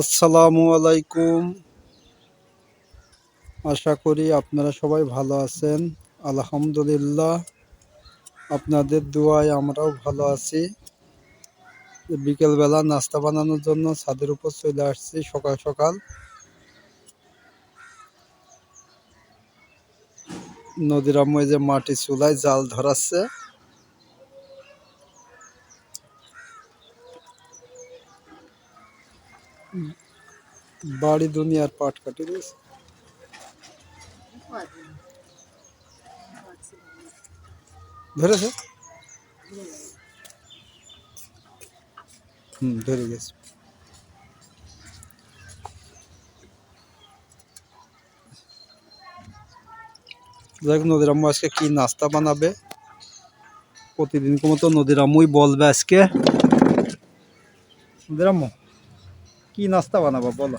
আসসালামু আলাইকুম। আশা করি আপনারা সবাই ভালো আছেন। আলহামদুলিল্লাহ, আপনাদের দোয়ায় আমরাও ভালো আছি। বিকেলবেলা নাস্তা বানানোর জন্য ছাদের উপর চলে আসছি সকাল সকাল। নদীর আম্মু যে মাটি চুলায় জাল ধরাচ্ছে। বাড়ি দুনিয়ার পাট কাটি দিয়েছে। ধরেছে? হুম, ধরে গেছে। যাই হোক, নদীর আম্মু আজকে কি নাস্তা বানাবে? প্রতিদিন মতো নদীর আম্মুই বলবে আজকে। নদীর আম্মু, কি নাস্তা বানাবো বলো?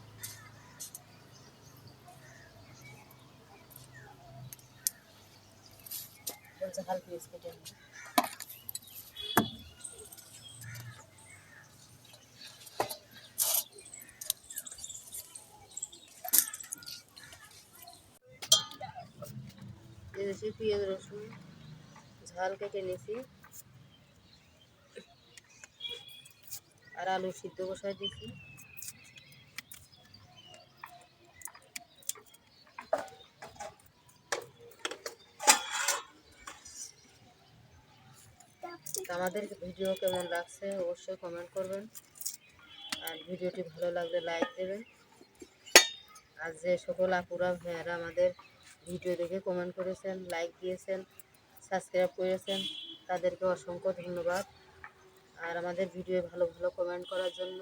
বলছে হালকা পিস কেটে এসে পেঁয়াজ রসুন, ঝাল কেটে নিয়েছি। আর আলু সিদ্ধ বসাই দিয়েছি। আমাদের ভিডিও কেমন লাগছে অবশ্যই কমেন্ট করবেন। আর ভিডিওটি ভালো লাগলে লাইক দেবেন। আর যে সকল আপুরা, ভাইয়ারা আমাদের ভিডিও দেখে কমেন্ট করেছেন লাইক দিয়েছেন সাবস্ক্রাইব করেছেন, তাদেরকে অসংখ্য ধন্যবাদ। আর আমাদের ভিডিও ভালো ভালো কমেন্ট করার জন্য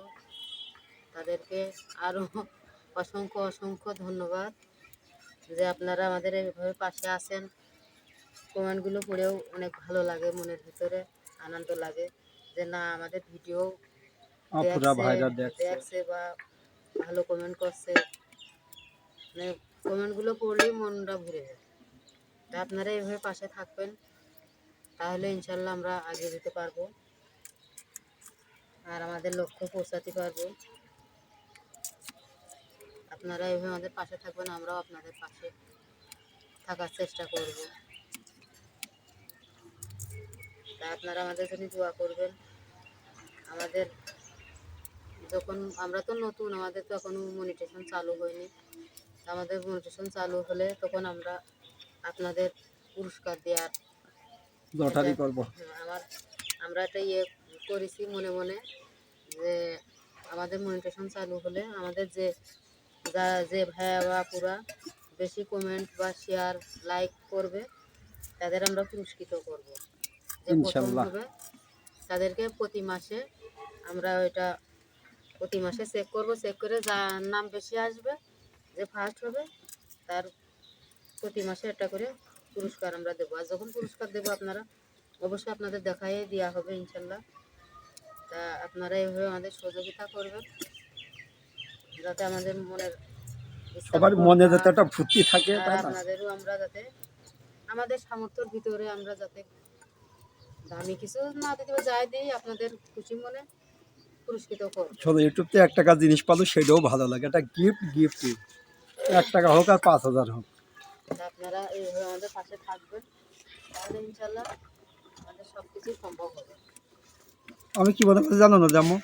তাদেরকে আরও অসংখ্য অসংখ্য ধন্যবাদ। যে আপনারা আমাদের এইভাবে পাশে আছেন কমেন্টগুলো পড়েও অনেক ভালো লাগে মনের ভিতরে। আনন্দ লাগে যে না আমাদের ভিডিও দেখছে বা ভালো কমেন্ট করছে। মানে কমেন্টগুলো পড়লেই মনটা ভরে যায়। তা আপনারা এইভাবে পাশে থাকবেন তাহলে ইনশাল্লাহ আমরা আগে যেতে পারব। আর আমাদের লক্ষ্য পৌঁছাতে পারব। আপনারা এইভাবে আমাদের পাশে থাকবেন আমরাও আপনাদের পাশে থাকার চেষ্টা করব। আপনারা আমাদের জন্য দোয়া করবেন। আমাদের যখন আমরা তো নতুন আমাদের তো এখনও মনিটেশন চালু হয়নি। আমাদের মনিটেশন চালু হলে তখন আমরা আপনাদের পুরস্কার দেওয়ার লটারি করব। হ্যাঁ, আমার আমরা একটা ইয়ে করেছি মনে মনে যে আমাদের মনিটেশন চালু হলে আমাদের যে যা যে ভাইয়া বা পুরা বেশি কমেন্ট বা শেয়ার লাইক করবে তাদের আমরা পুরস্কৃত করব। ইনশাল্লাহ। তাদেরকে প্রতি মাসে আমরা ওইটা প্রতি মাসে চেক করব চেক করে যার নাম বেশি আসবে যে ফার্স্ট হবে তার প্রতি মাসে একটা করে পুরস্কার আমরা দেবো। আর যখন পুরস্কার দেবো আপনারা অবশ্যই আপনাদের দেখাই দেওয়া হবে ইনশাল্লাহ। তা আপনারা এইভাবে আমাদের সহযোগিতা করবেন যাতে আমাদের মনের সবার মনে যাতে একটা ফুর্তি থাকে আপনাদেরও আমরা যাতে আমাদের সামর্থ্যের ভিতরে আমরা যাতে দামি কিছু না দিতে যাই দিই আপনাদের খুশি মনে পুরস্কৃত করব। চলো ইউটিউবতে এক টাকা জিনিস পালো সেটাও ভালো লাগে। একটা গিফট গিফট এক টাকা হোক আর পাঁচ হাজার হোক। আপনারা এইভাবে আমাদের পাশে থাকবেন তাহলে ইনশাল্লাহ আমাদের সব কিছুই সম্ভব হবে। আমি কি মনে করছি জানো না যেমন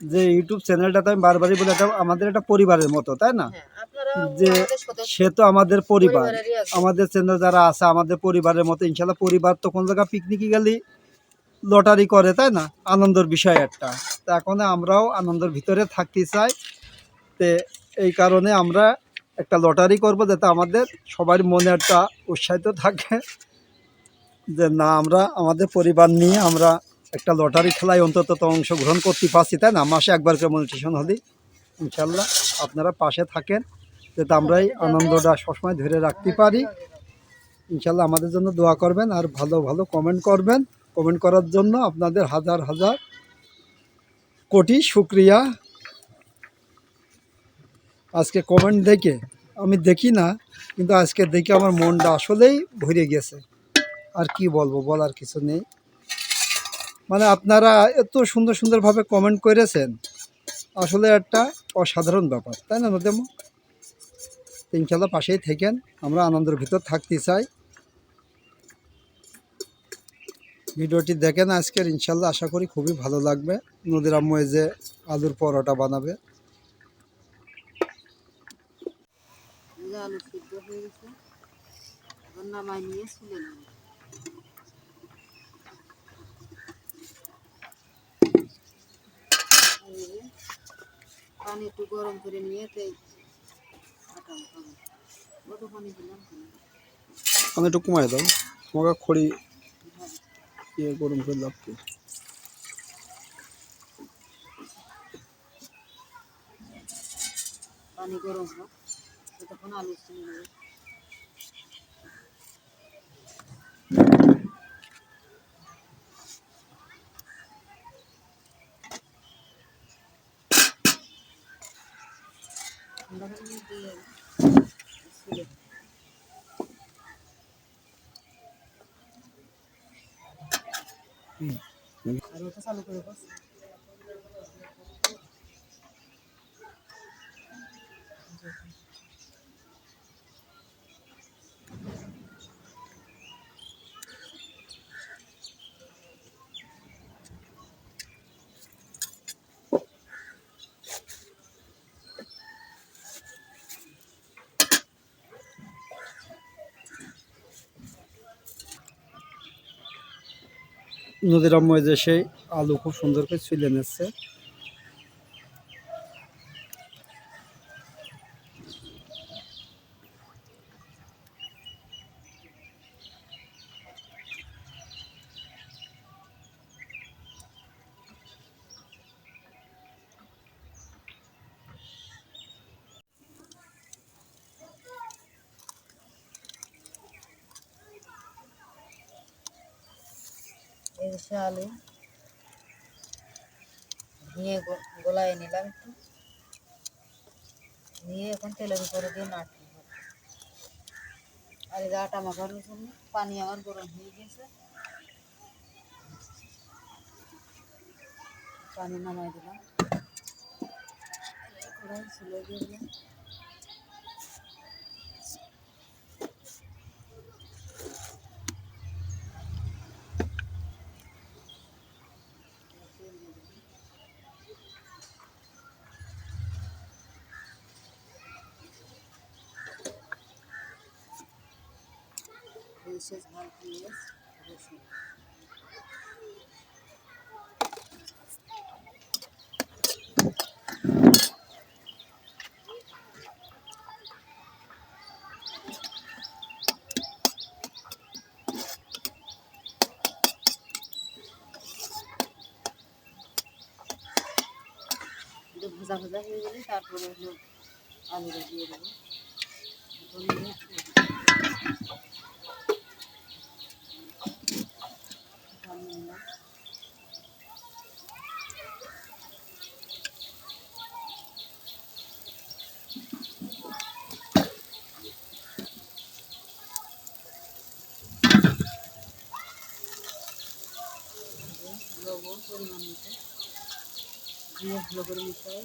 যে ইউটিউব চ্যানেলটাতে আমি বারবারই বলে এটা আমাদের একটা পরিবারের মতো তাই না? হ্যাঁ যে সে তো আমাদের পরিবার। আমাদের চ্যানেল যারা আছে আমাদের পরিবারের মতো ইনশাল্লাহ পরিবার তো কোন জায়গায় পিকনিকে গেলে লটারি করে, তাই না? আনন্দের বিষয় একটা। তা এখন আমরাও আনন্দের ভিতরে থাকতে চাই তে এই কারণে আমরা একটা লটারি করব যাতে আমাদের সবার মনে একটা উৎসাহিত থাকে যে না, আমরা আমাদের পরিবার নিয়ে আমরা একটা লটারি খেলায় অন্তত অংশগ্রহণ করতে পারছি, তাই না? মাসে একবার করে মনিটেশন হলে ইনশাল্লাহ আপনারা পাশে থাকেন যাতে আমরা এই আনন্দটা সবসময় ধরে রাখতে পারি। ইনশাল্লাহ আমাদের জন্য দোয়া করবেন আর ভালো ভালো কমেন্ট করবেন। কমেন্ট করার জন্য আপনাদের হাজার হাজার কোটি শুক্রিয়া। আজকে কমেন্ট দেখে আমি দেখি না, কিন্তু আজকে দেখে আমার মনটা আসলেই ভরে গেছে। আর কি বলব, বলার কিছু নেই। মানে আপনারা এত সুন্দর সুন্দরভাবে কমেন্ট করেছেন, আসলে একটা অসাধারণ ব্যাপার, তাই না, নদেম? ইনশাল্লাহ পাশেই থেকেন, আমরা আনন্দের ভিতর থাকতে চাই। ভিডিওটি দেখেন আজকের ইনশাল্লাহ আশা করি খুবই ভালো লাগবে। নদীর আম্মু যে আলুর পরোটা বানাবে। আলু সিদ্ধ হয়ে গেছে। নামাই নিয়ে শুলে নেব। পানি একটু গরম করে নিয়ে তাই আমি একটু কমাই দাও। তোমাকে খড়ি ইয়ে গরম করে লাভ কি? পানি গরম হোক ততক্ষণ আলু ছিনে নেব। আর ওটা চালু করে বস নদীর আম্মু এই যে সেই আলু খুব সুন্দর করে ছুলে নিচ্ছে এই যে আলু নিয়ে গোলায় নিলাম একটু নিয়ে এখন তেলের উপরে দিয়ে নাড়তে হবে আর এই যে আটা মাখানোর জন্য পানি আমার গরম হয়ে গেছে পানি নামাই দিলাম কড়াই ছিল দিয়ে দিলাম সরষে ঝাল পেঁয়াজ রসুন একটু ভাজা ভাজা হয়ে গেলে তারপরে হলো আলুটা দিয়ে দেবো এখন নিয়ে পানি নিলাম লবণ পরিমাণ মতো দিয়ে ভালো করে মিশাই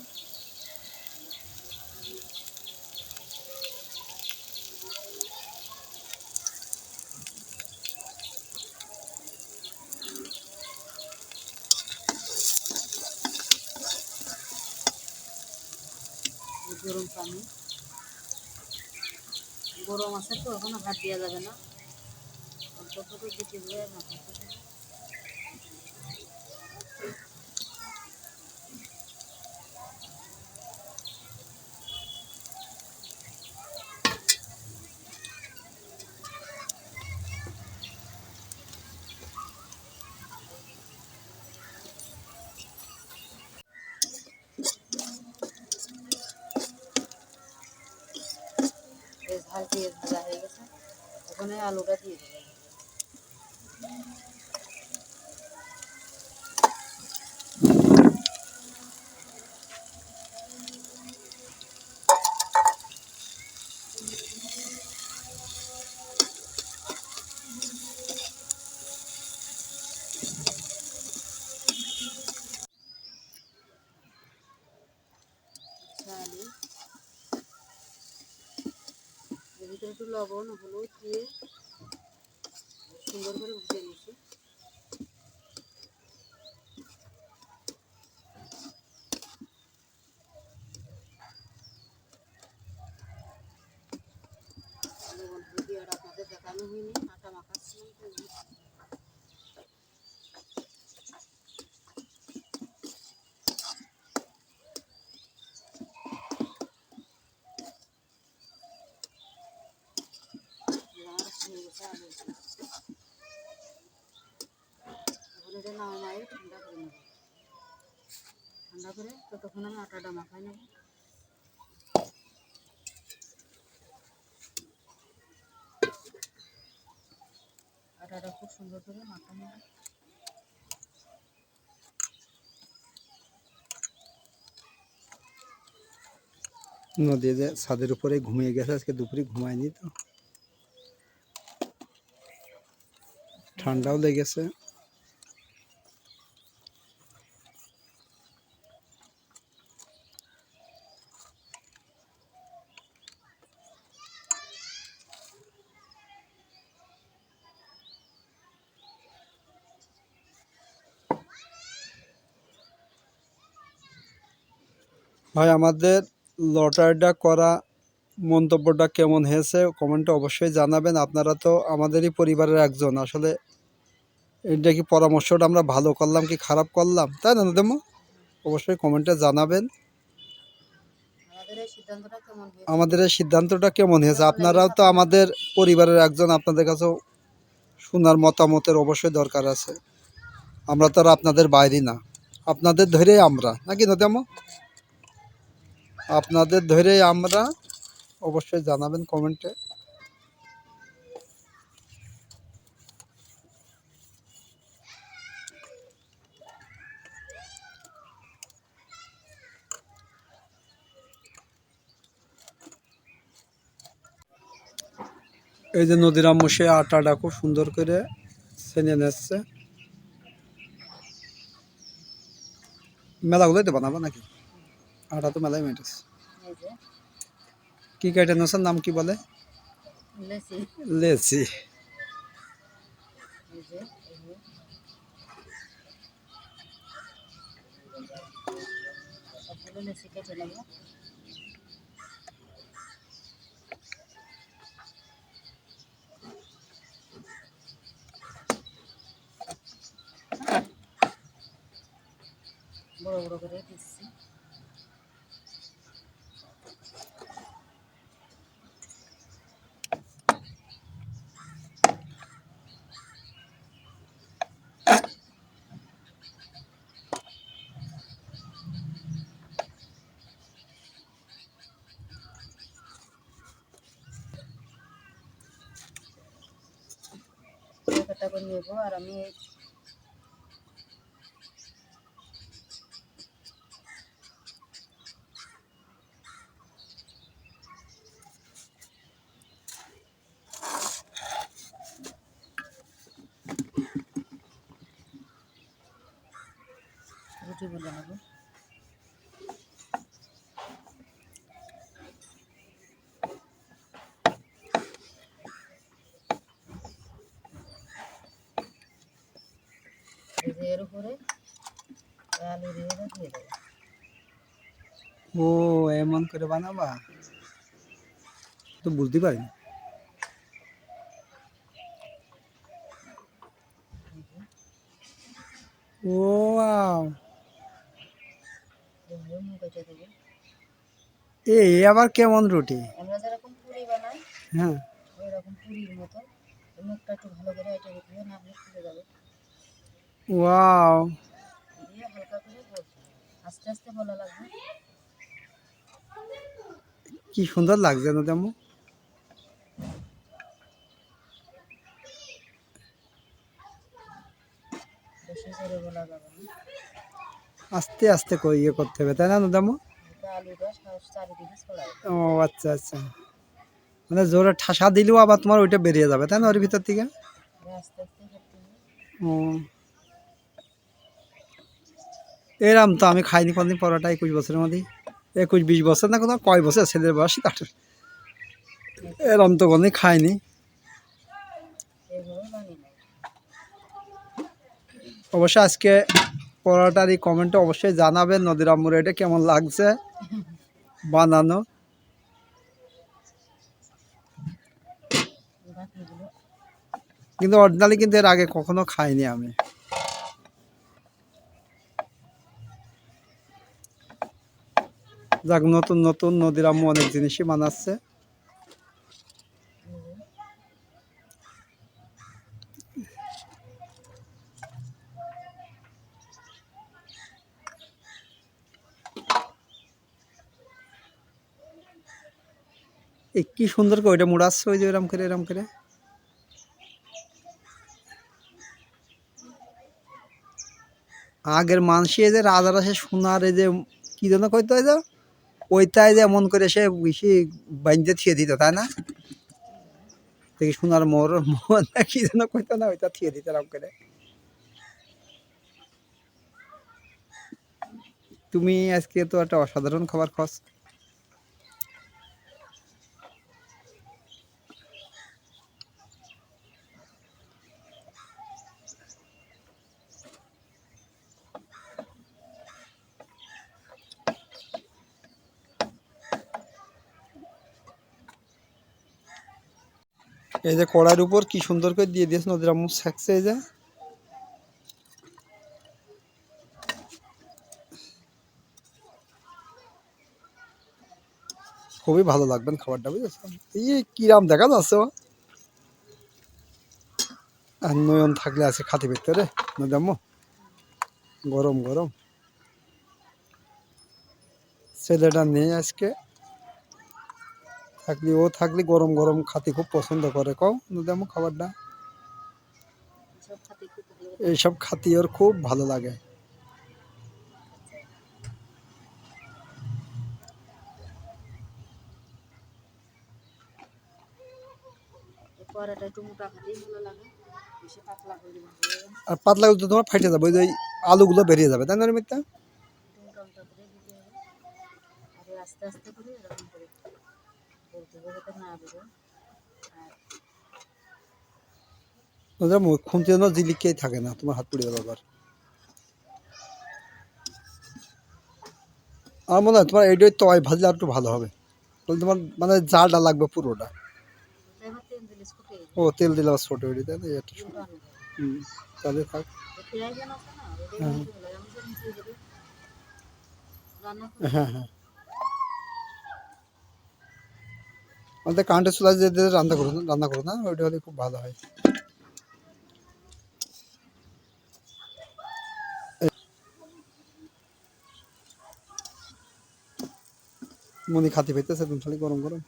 আছে তো এখনও হাত দেওয়া যাবে না। অল্প করে দিতে হবে মাথাতে পেঁয়াজ ভাজা হয়ে গেছে। ওখানে আলুটা দিয়ে দেবো। লবণ হলুদ দিয়ে সুন্দর করে ভুজে নিয়েছি লবণ হলুদ দিয়ে আর আপনাদের দেখানো হয়নি আটা মাখাচ্ছিলাম তো এই জন্য। আমার হয়ে গেছে আলু এখন এটা নামাই ঠান্ডা করে নেব ঠান্ডা করে ততক্ষণ আমি আটাটা মাখাই নেব আটাটা খুব সুন্দর করে মাখা নেব নদী যে ছাদের উপরে ঘুমিয়ে গেছে, আজকে দুপুরে ঘুমায়নি তো। ঠান্ডাও লেগেছে। ভাই, আমাদের লটারিটা করা মন্তব্যটা কেমন হয়েছে কমেন্টে অবশ্যই জানাবেন। আপনারা তো আমাদেরই পরিবারের একজন। আসলে এটা কি পরামর্শটা আমরা ভালো করলাম কি খারাপ করলাম? তাই না দেমো অবশ্যই কমেন্টে জানাবেন। আমাদের এই সিদ্ধান্তটা কেমন হয়েছে? আপনারাও তো আমাদের পরিবারের একজন, আপনাদের কাছেও শোনার মতামতের অবশ্যই দরকার আছে। আমরা তো আর আপনাদের বাইরে না। আপনাদের ধরেই আমরা। নাকি নদেমো আপনাদের ধরেই আমরা অবশ্যই জানাবেন কমেন্টে। এই যে নদীর আম্মু আটাটা খুব সুন্দর করে ছেনে নিচ্ছে। মেলাগুলোই তো বানাবো নাকি? আটা তো মেলাই মেটেছে এই যে কি কেটে নেছেন নাম কি বলে লেসি লেচি এই যে এই যে। সবগুলো লেসি কেটে নেব বড় বড় করে দিচ্ছি করে নেব আর আমি রুটি বলে নেব এই যে এর উপরে আলু দিয়ে দিয়ে দেবো ও এমন করে বানাবা? তো বুঝতে পারিনি। ও এই আবার কেমন রুটি? আমরা যেরকম পুরি বানাই হ্যাঁ। ওই রকম পুরির মতো। মুখটা একটু ভালো করে এটা রেখে না খুলে যাবে। ওয়াও। দিয়ে হালকা করে আস্তে আস্তে বলা লাগবে। কি সুন্দর লাগছে না তেমন? আস্তে আস্তে করে ইয়ে করতে হবে, তাই না দামু ও আচ্ছা আচ্ছা। মানে জোরে ঠাসা দিলেও আবার তোমার ওইটা বেরিয়ে যাবে, তাই না ওর ভিতর থেকে? ও। এরাম তো আমি খাইনি কোনদিন পরোটা একুশ বছরের মধ্যেই। একুশ বিশ বছর না কোনো কয় বছর ছেলের বয়স তার? এরম তো খাইনি এইভাবে অবশ্যই আজকে পরোটার এই কমেন্টে অবশ্যই জানাবেন, নদীর আম্মুর এটা কেমন লাগছে? বানানো। কিন্তু অরিজিনালি কিন্তু এর আগে কখনো খাইনি আমি। যাক, নতুন নতুন নদীর আম্মু অনেক জিনিসই বানাচ্ছে এই কি সুন্দর করে ওইটা মুড়াচ্ছে, ওই যে এরম করে এরম করে। আগের মানুষ যে রাজারা সে সোনার এই যে, কি যেন কইতো ওই যে? ওইটাই যে এমন করে সে বেশি বাইন্দে থিয়ে দিত, তাই না? দেখি সোনার মোর মন কি যেন কইতো না, ওইটা থিয়ে দিত রাম করে। তুমি আজকে তো একটা অসাধারণ খাবার খাস এই যে কড়ার উপর কি সুন্দর করে দিয়ে দিয়েছে নদীর আম্মু শাকছে এই যে খুবই ভালো লাগবেন খাবারটা, বুঝেছেন? এই কিরাম দেখা যাচ্ছে। আর নয়ন থাকলে আছে খাতি ভিতরে নদী আম্মু। গরম গরম। ছেলেটা নেই আজকে। থাকলে, ও থাকলে গরম গরম খাতে খুব পছন্দ করে। কও নদামো খাবারটা? এইসব খাতি ওর খুব ভালো লাগে। আর পাতলা তো তোমার ফাইটে যাবে, ওই আলুগুলো বেরিয়ে যাবে, তাই না মিথ্যা আস্তে আস্তে করে এরকম করে বলতে হবে যাতে না বেরো আর ওদের মুখ জিলিকেই থাকে না তোমার হাত পুড়ে আবার। আমার মনে হয় তোমার এইটাই তয় ভাজলে আর একটু ভালো হবে। তাহলে তোমার মানে জালটা লাগবে পুরোটা। ও তেল দিলে আবার ছোটো হয়ে তাই হুম, তাহলে থাক। তো হ্যাঁ হ্যাঁ। আমাদের কারেন্টের চুলা যে রান্না করো না রান্না করো না ওইটা হলে খুব ভালো হয়। মনি খাতে পেতেছে তুমি খালি গরম গরম।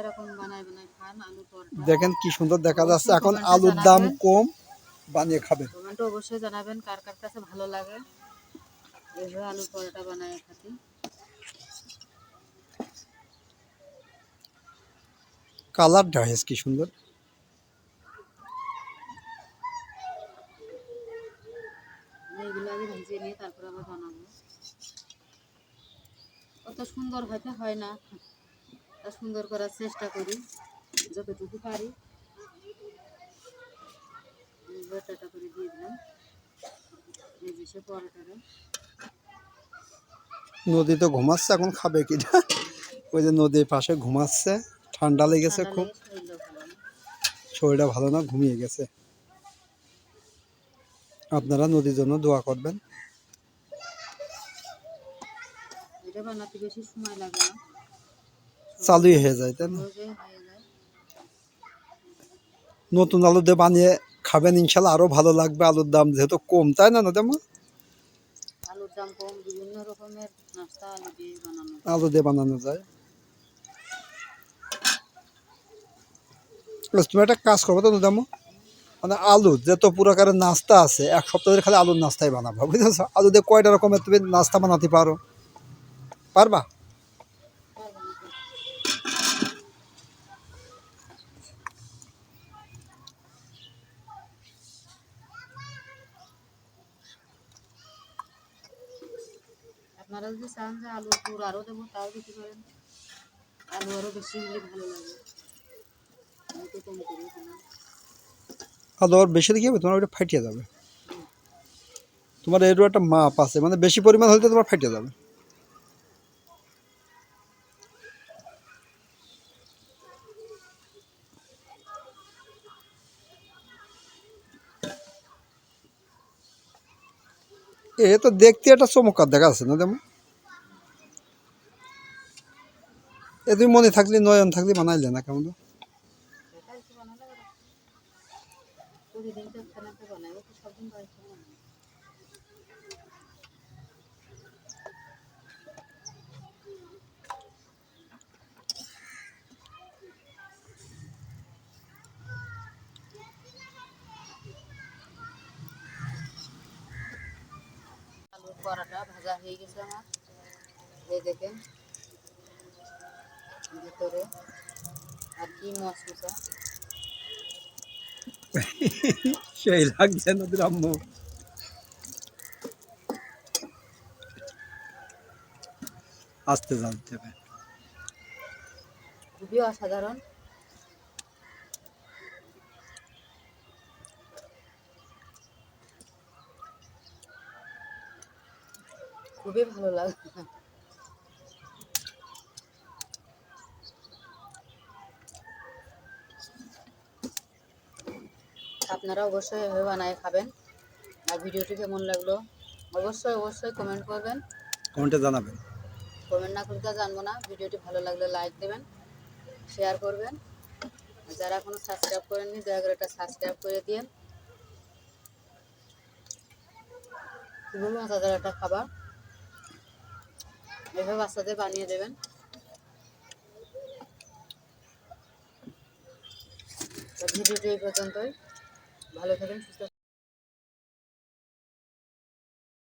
এরকম বানায় বানায় খান আলু দেখেন কি সুন্দর দেখা যাচ্ছে এখন আলুর দাম কম বানিয়ে খাবেন। কমেন্টে অবশ্যই জানাবেন কার কার কাছে ভালো লাগে। এইভাবে আলু পরোটা বানায় খাতি। কালারটা হয়েছে কি সুন্দর। অত সুন্দর হয়তো হয় না। সুন্দর করার চেষ্টা করি যতটুকু পারি। বাটাটা করে দিয়ে দিলাম। এই যে সে পরোটাটা। নদী তো ঘুমাচ্ছে এখন খাবে কিনা ওই যে নদীর পাশে ঘুমাচ্ছে। ঠান্ডা লেগেছে খুব। না। শরীরটা ভালো না ঘুমিয়ে গেছে। আপনারা নদীর জন্য দোয়া করবেন। না। চালুই হয়ে যায় তাই না? নতুন আলু দিয়ে বানিয়ে খাবেন ইনশাল্লাহ আরও ভালো লাগবে। আলুর দাম যেহেতু কম তাই না নদী আম্মা? আলুর দাম কম বিভিন্ন রকমের নাস্তা আলু দিয়ে বানানো আলু দিয়ে বানানো যায়। আচ্ছা, তুমি একটা কাজ করব তো আম্মা? মানে আলু যত প্রকারের নাস্তা আছে এক সপ্তাহ ধরে খালি আলুর নাস্তাই বানাবো বুঝেছ? আলু দিয়ে কয়টা রকমের তুমি নাস্তা বানাতে পারো? পারবা? আপনারা যদি চান যে আলু পুর আরও দেবো তাও দিতে পারেন। আলু আরও বেশি ভালো লাগে আমি তো কম করি না আর বেশি হবে, তোমার ওইটা ফাটিয়ে যাবে। তোমার এরও একটা মাপ আছে মানে বেশি পরিমাণ হলে তোমার ফাটিয়ে যাবে। এ তো দেখতে একটা চমৎকার দেখা আছে না তেমন? এ তুমি মনে থাকলে, নয়ন থাকলে বানাইলে না কেমন একা একটু বানালে ওরা প্রতিদিন তো একটা না একটা বানাই ও তো সব দিন বাড়িতে বানাই পরাটা ভাজা হয়ে গেছে আমার। এই দেখেন ভিতরে আর কি মশমশা সেই লাগছে নদীর আম্মু। আসতে জানতে হবে। খুবই অসাধারণ। খুবই ভালো লাগে। আপনারা অবশ্যই এভাবে বানায় খাবেন। আর ভিডিওটি কেমন লাগল? অবশ্যই অবশ্যই কমেন্ট করবেন। কমেন্টে জানাবেন। কমেন্ট না করলে তো জানব না। ভিডিওটি ভালো লাগলে লাইক দেবেন শেয়ার করবেন। যারা এখনও সাবস্ক্রাইব করেননি দয়া করে একটা সাবস্ক্রাইব করে দিন খুবই মজাদার একটা খাবার। এভাবে বাচ্চাদের বানিয়ে দেবেন। ভিডিওটি এই পর্যন্তই। ভালো থাকেন সুস্থ